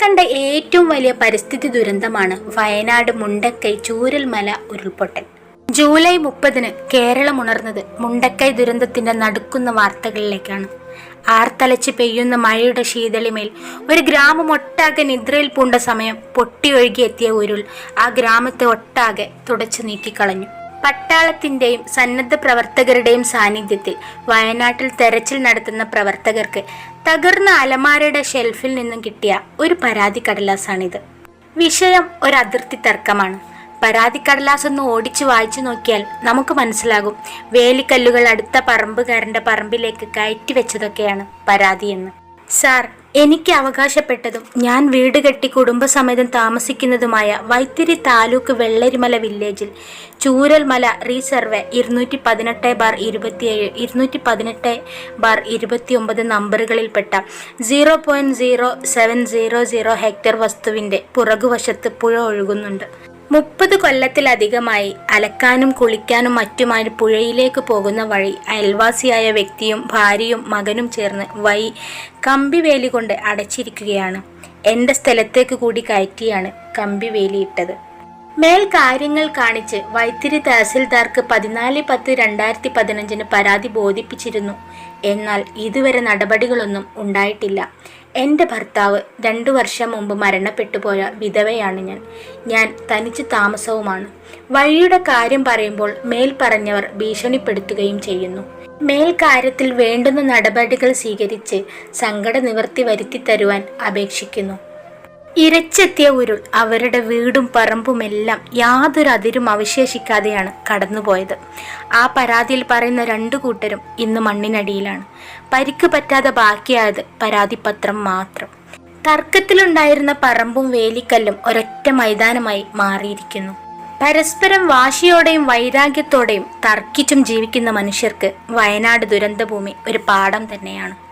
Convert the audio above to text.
കണ്ട ഏറ്റവും വലിയ പരിസ്ഥിതി ദുരന്തമാണ് വയനാട് മുണ്ടക്കൈ ചൂരൽമല ഉരുൾപൊട്ടൽ. ജൂലൈ മുപ്പതിന് കേരളം ഉണർന്നത് മുണ്ടക്കൈ ദുരന്തത്തിന്റെ നടുക്കുന്ന വാർത്തകളിലേക്കാണ്. ആർത്തലച്ച് പെയ്യുന്ന മഴയുടെ ശീതളിമേൽ ഒരു ഗ്രാമം ഒട്ടാകെ നിദ്രയിൽ പൂണ്ട സമയം പൊട്ടിയൊഴുകിയെത്തിയ ഉരുൾ ആ ഗ്രാമത്തെ ഒട്ടാകെ തുടച്ചു നീക്കിക്കളഞ്ഞു. പട്ടാളത്തിന്റെയും സന്നദ്ധ പ്രവർത്തകരുടെയും സാന്നിധ്യത്തിൽ വയനാട്ടിൽ തെരച്ചിൽ നടത്തുന്ന പ്രവർത്തകർക്ക് തകർന്ന അലമാരയുടെ ഷെൽഫിൽ നിന്നും കിട്ടിയ ഒരു പരാതി കടലാസാണിത്. വിഷയം ഒരു അതിർത്തി തർക്കമാണ്. പരാതി കടലാസ് ഒന്ന് ഓടിച്ചു വായിച്ചു നോക്കിയാൽ നമുക്ക് മനസ്സിലാകും. വേലിക്കല്ലുകൾ അടുത്ത പറമ്പുകാരന്റെ പറമ്പിലേക്ക് കയറ്റി വെച്ചതൊക്കെയാണ് പരാതിയെന്ന് സാർ എനിക്ക് അവകാശപ്പെട്ടതും ഞാൻ വീട് കെട്ടി കുടുംബസമേതം താമസിക്കുന്നതുമായ വൈത്തിരി താലൂക്ക് വെള്ളരിമല വില്ലേജിൽ ചൂരൽമല റീസർവേ ഇരുന്നൂറ്റി പതിനെട്ട് ബാർ ഇരുപത്തിയേഴ് ഇരുന്നൂറ്റി പതിനെട്ട് ബാർ ഇരുപത്തിയൊമ്പത് നമ്പറുകളിൽപ്പെട്ട zero point zero seven zero zero hectare വസ്തുവിന്റെ പുറകുവശത്ത് പുഴ ഒഴുകുന്നുണ്ട്. മുപ്പത് കൊല്ലത്തിലധികമായി അലക്കാനും കുളിക്കാനും മറ്റുമായി പുഴയിലേക്ക് പോകുന്ന വഴി അയൽവാസിയായ വ്യക്തിയും ഭാര്യയും മകനും ചേർന്ന് വൈ കമ്പിവേലി കൊണ്ട് അടച്ചിരിക്കുകയാണ്. എന്റെ സ്ഥലത്തേക്ക് കൂടി കയറ്റിയാണ് കമ്പിവേലിയിട്ടത് മേൽ കാര്യങ്ങൾ കാണിച്ച് വൈത്തിരി തഹസിൽദാർക്ക് പതിനാല് പത്ത് രണ്ടായിരത്തി പതിനഞ്ചിന് പരാതി ബോധിപ്പിച്ചിരുന്നു. എന്നാൽ ഇതുവരെ നടപടികളൊന്നും ഉണ്ടായിട്ടില്ല. എന്റെ ഭർത്താവ് രണ്ടു വർഷം മുമ്പ് മരണപ്പെട്ടു പോയ വിധവയാണ് ഞാൻ. ഞാൻ തനിച്ച് താമസവുമാണ്. വഴിയുടെ കാര്യം പറയുമ്പോൾ മേൽ പറഞ്ഞവർ ഭീഷണിപ്പെടുത്തുകയും ചെയ്യുന്നു. മേൽ കാര്യത്തിൽ വേണ്ടുന്ന നടപടികൾ സ്വീകരിച്ച് സങ്കട നിവർത്തി വരുത്തി തരുവാൻ അപേക്ഷിക്കുന്നു. ഇരച്ചെത്തിയ ഉരുൾ അവരുടെ വീടും പറമ്പുമെല്ലാം യാതൊരു അതിരും അവശേഷിക്കാതെയാണ് കടന്നുപോയത്. ആ പരാതിയിൽ പറയുന്ന രണ്ടു കൂട്ടരും ഇന്ന് മണ്ണിനടിയിലാണ്. പരിക്ക് പറ്റാതെ ബാക്കിയായത് പരാതിപത്രം മാത്രം. തർക്കത്തിലുണ്ടായിരുന്ന പറമ്പും വേലിക്കല്ലും ഒരൊറ്റ മൈതാനമായി മാറിയിരിക്കുന്നു. പരസ്പരം വാശിയോടെയും വൈരാഗ്യത്തോടെയും തർക്കിച്ചും ജീവിക്കുന്ന മനുഷ്യർക്ക് വയനാട് ദുരന്തഭൂമി ഒരു പാഠം തന്നെയാണ്.